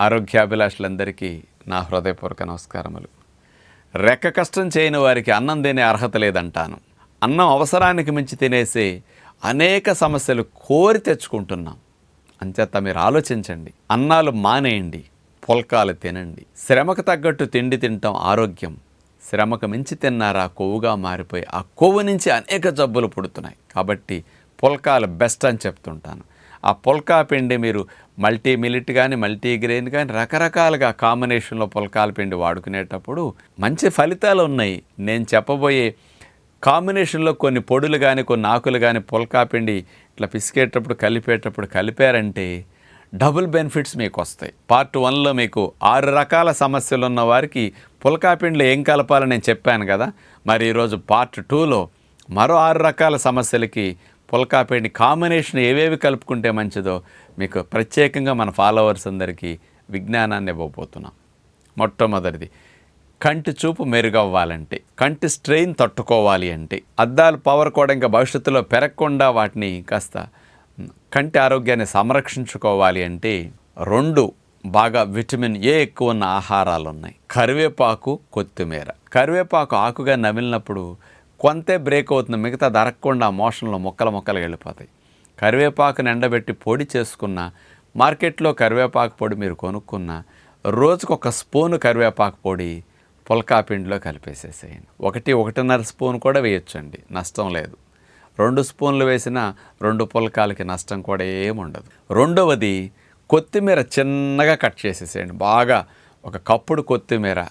ఆరోగ్యాభిలాషులందరికీ నా హృదయపూర్వక నమస్కారములు. రెక్క కష్టం చేయని వారికి అన్నం తినే అర్హత లేదంటాను. అన్నం అవసరానికి మించి తినేసే అనేక సమస్యలు కోరి తెచ్చుకుంటున్నాం. అంచేత మీరు ఆలోచించండి. అన్నాలు మానేయండి. పుల్కాలు తినండి. శ్రమకు తగ్గట్టు తిండి తినటం ఆరోగ్యం. శ్రమకు మించి తిన్నారా కొవ్వుగా మారిపోయి ఆ కొవ్వు నుంచి అనేక జబ్బులు పుడుతున్నాయి. కాబట్టి పుల్కాలు బెస్ట్ అని చెప్తుంటాను. ఆ పుల్కా పిండి మీరు మల్టీ మిలిట్ కానీ మల్టీగ్రెయిన్ కానీ రకరకాలుగా కాంబినేషన్లో పుల్కాల పిండి వాడుకునేటప్పుడు మంచి ఫలితాలు ఉన్నాయి. నేను చెప్పబోయే కాంబినేషన్లో కొన్ని పొడులు కానీ కొన్ని ఆకులు కానీ పుల్కా పిండి ఇట్లా పిసికేటప్పుడు కలిపేటప్పుడు కలిపారంటే డబుల్ బెనిఫిట్స్ మీకు వస్తాయి పార్ట్ వన్లో మీకు ఆరు రకాల సమస్యలు ఉన్న వారికి పుల్కా పిండిలో ఏం కలపాలని నేను చెప్పాను కదా. మరి ఈరోజు పార్ట్ టూలో మరో ఆరు రకాల సమస్యలకి పుల్కా కాంబినేషన్ ఏవేవి కలుపుకుంటే మంచిదో మీకు ప్రత్యేకంగా మన ఫాలోవర్స్ అందరికీ విజ్ఞానాన్ని ఇవ్వబోతున్నాం. మొట్టమొదటిది కంటి చూపు మెరుగవ్వాలంటే కంటి స్ట్రెయిన్ తట్టుకోవాలి అంటే అద్దాలు పవర్ కూడా ఇంకా భవిష్యత్తులో పెరగకుండా వాటిని కాస్త కంటి ఆరోగ్యాన్ని సంరక్షించుకోవాలి అంటే రెండు బాగా విటమిన్ ఏ ఎక్కువ ఉన్న ఆహారాలు ఉన్నాయి కరివేపాకు కొత్తిమీర. కరివేపాకు ఆకుగా నమిలినప్పుడు కొంతే బ్రేక్ అవుతుంది. మిగతా దరగకుండా మోషన్లో మొక్కలు మొక్కలు వెళ్ళిపోతాయి. కరివేపాకుని ఎండబెట్టి పొడి చేసుకున్న మార్కెట్లో కరివేపాకు పొడి మీరు కొనుక్కున్న రోజుకు ఒక స్పూను కరివేపాకు పొడి పుల్కా పిండిలో కలిపేసేసేయండి. ఒకటి ఒకటిన్నర స్పూన్ కూడా వేయొచ్చండి. నష్టం లేదు. రెండు స్పూన్లు వేసిన రెండు పుల్కాలకి నష్టం కూడా ఏముండదు. రెండవది కొత్తిమీర చిన్నగా కట్ చేసేసేయండి. బాగా ఒక కప్పుడు కొత్తిమీర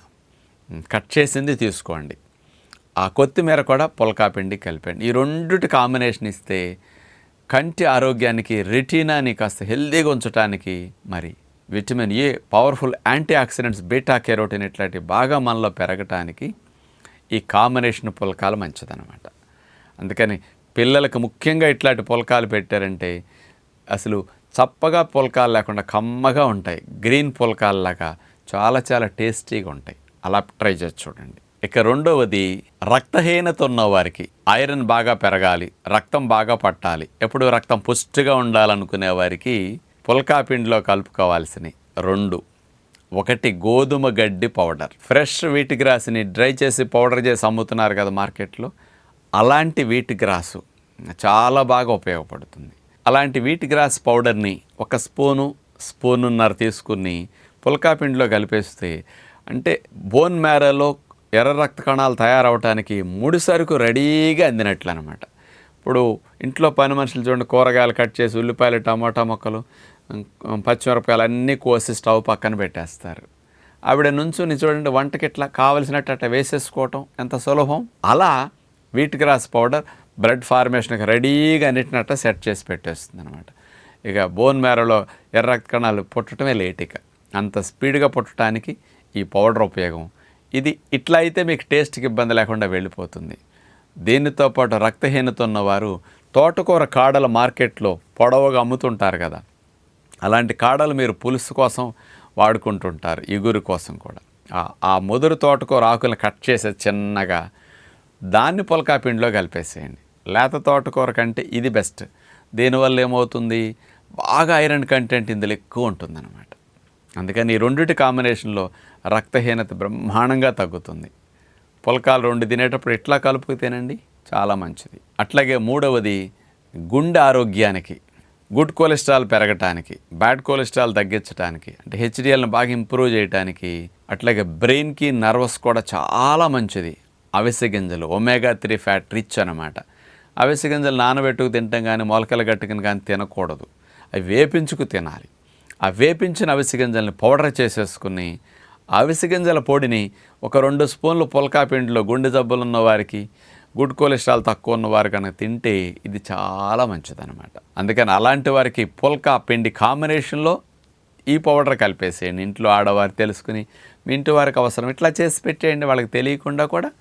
కట్ చేసింది తీసుకోండి. ఆ కొత్తిమీర కూడా పుల్కాపిండి కలిపండి ఈ రెండిటి కాంబినేషన్ ఇస్తే కంటి ఆరోగ్యానికి రెటీనాని కాస్త హెల్దీగా ఉంచడానికి మరి vitamin A powerful antioxidants beta carotene ఇట్లాంటి బాగా మనలో పెరగటానికి ఈ కాంబినేషన్ పుల్కాలు మంచిదన్నమాట. అందుకని పిల్లలకు ముఖ్యంగా ఇట్లాంటి పుల్కాలు పెట్టారంటే అసలు చప్పగా పుల్కాలు లేకుండా కమ్మగా ఉంటాయి. గ్రీన్ పుల్కాల్లాగా చాలా చాలా టేస్టీగా ఉంటాయి. అలా ట్రై చేసి చూడండి. ఇక రెండవది రక్తహీనత ఉన్నవారికి ఐరన్ బాగా పెరగాలి రక్తం బాగా పట్టాలి. ఎప్పుడు రక్తం పుష్టిగా ఉండాలనుకునే వారికి పుల్కా పిండిలో కలుపుకోవాల్సినవి రెండు. ఒకటి గోధుమ గడ్డి పౌడర్. ఫ్రెష్ వీటి గ్రాస్ని డ్రై చేసి పౌడర్ చేసి అమ్ముతున్నారు కదా మార్కెట్లో. అలాంటి వీటి గ్రాసు చాలా బాగా ఉపయోగపడుతుంది. అలాంటి వీటి గ్రాస్ పౌడర్ని ఒక స్పూను స్పూనున్నర తీసుకుని పుల్కా పిండిలో కలిపేస్తే అంటే బోన్ మ్యారోలో ఎర్ర రక్త కణాలు తయారవటానికి ముడి సరుకు రెడీగా అందినట్లు అనమాట ఇప్పుడు ఇంట్లో పని మనుషులు చూడండి కూరగాయలు కట్ చేసి ఉల్లిపాయలు టమాటా మొక్కలు పచ్చిమిరపకాయలు అన్నీ కోసి స్టవ్ పక్కన పెట్టేస్తారు. ఆవిడ నుంచుని చూడండి వంటకి ఇట్లా కావలసినట్టు అట్లా వేసేసుకోవటం ఎంత సులభం? అలా వీట్ గ్రాస్ పౌడర్ బ్లడ్ ఫార్మేషన్కి రెడీగా అన్నిటినట్ట సెట్ చేసి పెట్టేస్తుంది అనమాట ఇక బోన్ మేరలో ఎర్ర రక్త కణాలు పుట్టడమే లేట్ ఇక అంత స్పీడ్గా పుట్టడానికి ఈ పౌడర్ ఉపయోగం. ఇది ఇట్లా అయితే మీకు టేస్ట్కి ఇబ్బంది లేకుండా వెళ్ళిపోతుంది. దీనితో పాటు రక్తహీనత ఉన్నవారు తోటకూర కాడల మార్కెట్లో పొడవుగా అమ్ముతుంటారు కదా. అలాంటి కాడలు మీరు పులుసు కోసం వాడుకుంటుంటారు ఇగురు కోసం కూడా. ఆ- ముదురు తోటకూర ఆకులను కట్ చేసే చిన్నగా దాన్ని పులకా పిండిలో కలిపేసేయండి. లేత తోటకూర కంటే ఇది బెస్ట్ దీనివల్ల ఏమవుతుంది? బాగా ఐరన్ కంటెంట్ ఇందులో ఎక్కువ ఉంటుందన్నమాట. అందుకని ఈ రెండిటి కాంబినేషన్లో రక్తహీనత బ్రహ్మాండంగా తగ్గుతుంది. పులకాలు రెండు తినేటప్పుడు ఇట్లా కలుపుకు తినండి? చాలా మంచిది. అట్లాగే మూడవది గుండె ఆరోగ్యానికి గుడ్ కొలెస్ట్రాల్ పెరగటానికి బ్యాడ్ కొలెస్ట్రాల్ తగ్గించడానికి అంటే హెచ్డిఎల్ని బాగా ఇంప్రూవ్ చేయడానికి అట్లాగే బ్రెయిన్కి నర్వస్ కూడా చాలా మంచిది. అవిసె గింజలు ఒమేగా త్రీ ఫ్యాట్ రిచ్ అనమాట అవిసె గింజలు నానబెట్టుకు తింటాం కానీ మొలకలు గట్టుకుని కానీ తినకూడదు. అవి వేపించుకు తినాలి. ఆ వేపించిన అవిసె గింజల్ని పౌడర్ చేసేసుకుని అవిసె గింజల పొడిని ఒక రెండు స్పూన్లు పుల్కా పిండిలో గుండె జబ్బులు ఉన్న వారికి గుడ్ కొలెస్ట్రాల్ తక్కువ ఉన్న వారు కనుక తింటే ఇది చాలా మంచిదన్నమాట. అందుకని అలాంటి వారికి పుల్కా పిండి కాంబినేషన్లో ఈ పౌడర్ కలిపేసేయండి. ఇంట్లో ఆడవారు తెలుసుకుని మీ ఇంటి వారికి అవసరం ఇట్లా చేసి పెట్టేయండి. వాళ్ళకి తెలియకుండా కూడా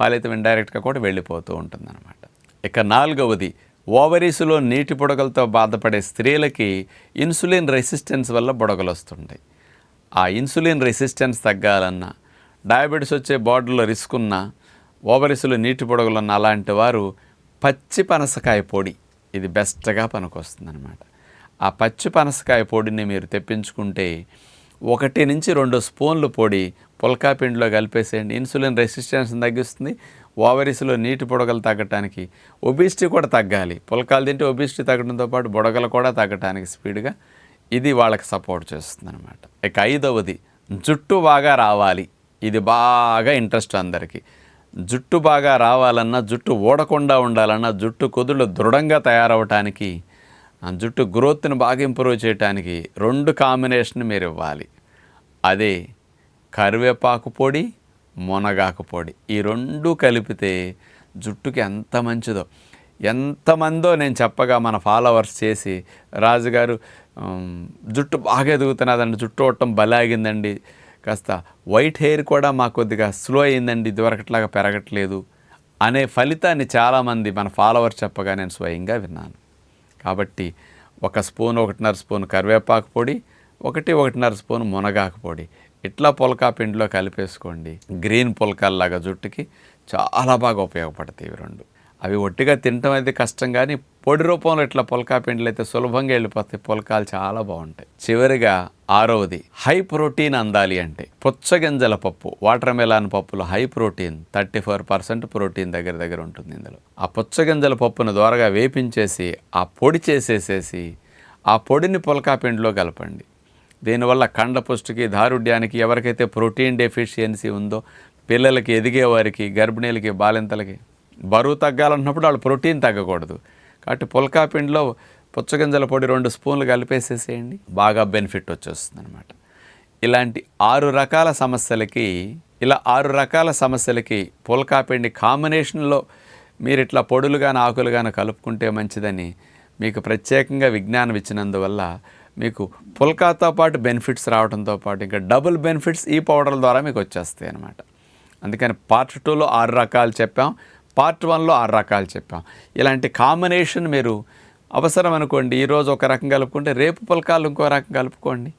ఫలితం ఇండైరెక్ట్గా కూడా వెళ్ళిపోతూ ఉంటుందన్నమాట. ఇక నాలుగవది ఓవరీస్లో నీటి బుడగలతో బాధపడే స్త్రీలకి ఇన్సులిన్ రెసిస్టెన్స్ వల్ల బుడగలు వస్తుంటాయి ఆ ఇన్సులిన్ రెసిస్టెన్స్ తగ్గాలన్నా డయాబెటీస్ వచ్చే బాడీలో రిస్క్ ఉన్న ఓవరిసులు నీటి బుడగలు ఉన్న అలాంటి వారు పచ్చి పనసకాయ పొడి ఇది బెస్ట్గా పనికొస్తుందన్నమాట. ఆ పచ్చి పనసకాయ పొడిని మీరు తెప్పించుకుంటే ఒకటి నుంచి రెండు స్పూన్లు పొడి పుల్కా పిండిలో కలిపేసేయండి. ఇన్సులిన్ రెసిస్టెన్స్ తగ్గిస్తుంది ఓవరీస్లో నీటి బుడగలు తగ్గటానికి ఒబిసిటీ కూడా తగ్గాలి. పుల్కాలు తింటే ఒబిసిటీ తగ్గడంతో పాటు బుడగలు కూడా తగ్గటానికి స్పీడ్గా ఇది వాళ్ళకి సపోర్ట్ చేస్తుంది అనమాట ఇక ఐదవది జుట్టు బాగా రావాలి. ఇది బాగా ఇంట్రెస్ట్ అందరికీ. జుట్టు బాగా రావాలన్నా జుట్టు ఊడకుండా ఉండాలన్నా జుట్టు కుదుళ్ళు దృఢంగా తయారవటానికి జుట్టు గ్రోత్ని బాగా ఇంప్రూవ్ చేయడానికి రెండు కాంబినేషన్ మీరు ఇవ్వాలి. అదే కరివేపాకు పొడి మునగాకు పొడి. ఈ రెండు కలిపితే జుట్టుకి ఎంత మంచిదో. ఎంతమందో నేను చెప్పగా మన ఫాలోవర్స్ చేసి రాజుగారు జుట్టు బాగా ఎదుగుతున్నదండి జుట్టు ఒట్టం బలాగిందండి కాస్త వైట్ హెయిర్ కూడా మాకు కొద్దిగా స్లో అయిందండి ఇదివరకట్లాగా పెరగట్లేదు అనే ఫలితాన్ని చాలామంది మన ఫాలోవర్స్ చెప్పగా నేను స్వయంగా విన్నాను. కాబట్టి ఒక స్పూన్ ఒకటిన్నర స్పూన్ కరివేపాకు పొడి ఒకటి ఒకటిన్నర స్పూన్ మునగాకు పొడి. ఇట్లా పుల్కా పిండిలో కలిపేసుకోండి. గ్రీన్ పుల్కాల్లాగా జుట్టుకి చాలా బాగా ఉపయోగపడతాయి ఇవి రెండు. అవి ఒట్టిగా తినటం అయితే కష్టం కానీ పొడి రూపంలో ఇట్లా పొలకా పిండిలు అయితే సులభంగా వెళ్ళిపోతాయి. పుల్కాలు చాలా బాగుంటాయి. చివరిగా ఆరవది హై ప్రోటీన్ అందాలి అంటే పుచ్చగింజల పప్పు వాటర్ మెలాన్ పప్పులో high protein thirty four percent protein దగ్గర దగ్గర ఉంటుంది ఇందులో. ఆ పుచ్చగింజల పప్పును ద్వారగా వేపించేసి ఆ పొడి చేసేసేసి ఆ పొడిని పొలకా పిండిలో కలపండి. దీనివల్ల కండ పుష్టికి దారుఢ్యానికి ఎవరికైతే ప్రోటీన్ డెఫిషియన్సీ ఉందో పిల్లలకి ఎదిగే వారికి గర్భిణీలకి బాలింతలకి బరువు తగ్గాలన్నప్పుడు వాళ్ళు ప్రోటీన్ తగ్గకూడదు. కాబట్టి పుల్కా పిండిలో పుచ్చగింజల పొడి రెండు స్పూన్లు కలిపేసేసేయండి. బాగా బెనిఫిట్ వచ్చేస్తుంది అనమాట ఇలాంటి ఆరు రకాల సమస్యలకి ఇలా ఆరు రకాల సమస్యలకి పుల్కా పిండి కాంబినేషన్లో మీరు ఇట్లా పొడులు కానీ ఆకులు కానీ కలుపుకుంటే మంచిదని మీకు ప్రత్యేకంగా విజ్ఞానం ఇచ్చినందువల్ల మీకు పుల్కాతో పాటు బెనిఫిట్స్ రావడంతో పాటు ఇంకా డబుల్ బెనిఫిట్స్ ఈ పౌడర్ల ద్వారా మీకు వచ్చేస్తాయి అనమాట అందుకని పార్ట్ టూలో ఆరు రకాలు చెప్పాం. పార్ట్ వన్లో ఆరు రకాలు చెప్పాం. ఇలాంటి కాంబినేషన్ మీరు అవసరం అనుకోండి ఈరోజు ఒక రకం కలుపుకుంటే రేపు పులకాలు ఇంకో రకం కలుపుకోండి.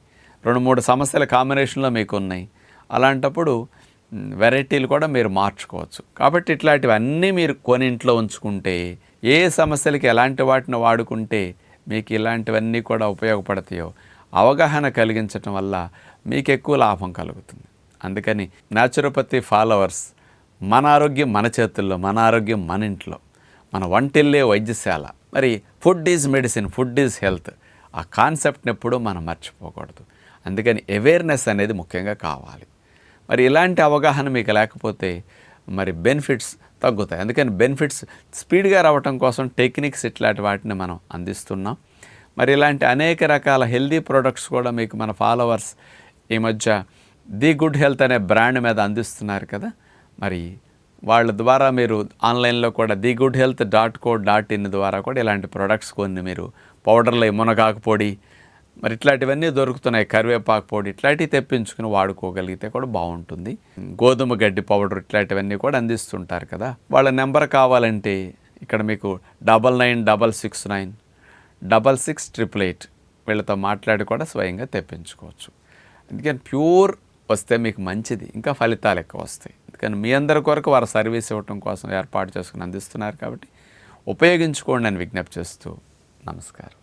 రెండు మూడు సమస్యల కాంబినేషన్లో మీకు ఉన్నాయి అలాంటప్పుడు వెరైటీలు కూడా మీరు మార్చుకోవచ్చు. కాబట్టి ఇట్లాంటివన్నీ మీరు కొని ఇంట్లో ఉంచుకుంటే ఏ సమస్యలకి ఎలాంటి వాటిని వాడుకుంటే మీకు ఇలాంటివన్నీ కూడా ఉపయోగపడతాయో అవగాహన కలిగించటం వల్ల మీకు ఎక్కువ లాభం కలుగుతుంది. అందుకని న్యాచురోపతి ఫాలోవర్స్ మన ఆరోగ్యం మన చేతుల్లో మన ఆరోగ్యం మన ఇంట్లో. మన వంటిల్లే వైద్యశాల. మరి food is medicine food is health. ఆ కాన్సెప్ట్ని ఎప్పుడూ మనం మర్చిపోకూడదు. అందుకని అవేర్నెస్ అనేది ముఖ్యంగా కావాలి. మరి ఇలాంటి అవగాహన మీకు లేకపోతే మరి బెనిఫిట్స్ తగ్గుతాయి. అందుకని బెనిఫిట్స్ స్పీడ్గా రావటం కోసం టెక్నిక్స్ ఇట్లాంటి వాటిని మనం అందిస్తున్నాం. మరి ఇలాంటి అనేక రకాల హెల్దీ ప్రోడక్ట్స్ కూడా మీకు మన ఫాలోవర్స్ ఈ మధ్య ది గుడ్ హెల్త్ అనే బ్రాండ్ మీద అందిస్తున్నారు కదా. మరి వాళ్ళ ద్వారా మీరు ఆన్లైన్లో కూడా the good health dot co dot in ద్వారా కూడా ఇలాంటి ప్రొడక్ట్స్ కొన్ని మీరు పౌడర్లు మునగాకు పొడి మరి ఇట్లాంటివన్నీ దొరుకుతున్నాయి. కరివేపాకు పొడి ఇట్లాంటివి తెప్పించుకుని వాడుకోగలిగితే కూడా బాగుంటుంది. గోధుమ గడ్డి పౌడర్ ఇట్లాంటివన్నీ కూడా అందిస్తుంటారు కదా. వాళ్ళ నెంబర్ కావాలంటే ఇక్కడ మీకు double nine double six nine double six triple eight వీళ్ళతో మాట్లాడి కూడా స్వయంగా తెప్పించుకోవచ్చు. అందుకని ప్యూర్ వస్తే మీకు మంచిది. ఇంకా ఫలితాలు ఎక్కువ వస్తాయి. అందుకని మీ అందరి కొరకు వారు సర్వీస్ ఇవ్వటం కోసం ఏర్పాటు చేసుకుని అందిస్తున్నారు కాబట్టి ఉపయోగించుకోండి అని విజ్ఞప్తి చేస్తూ నమస్కారం.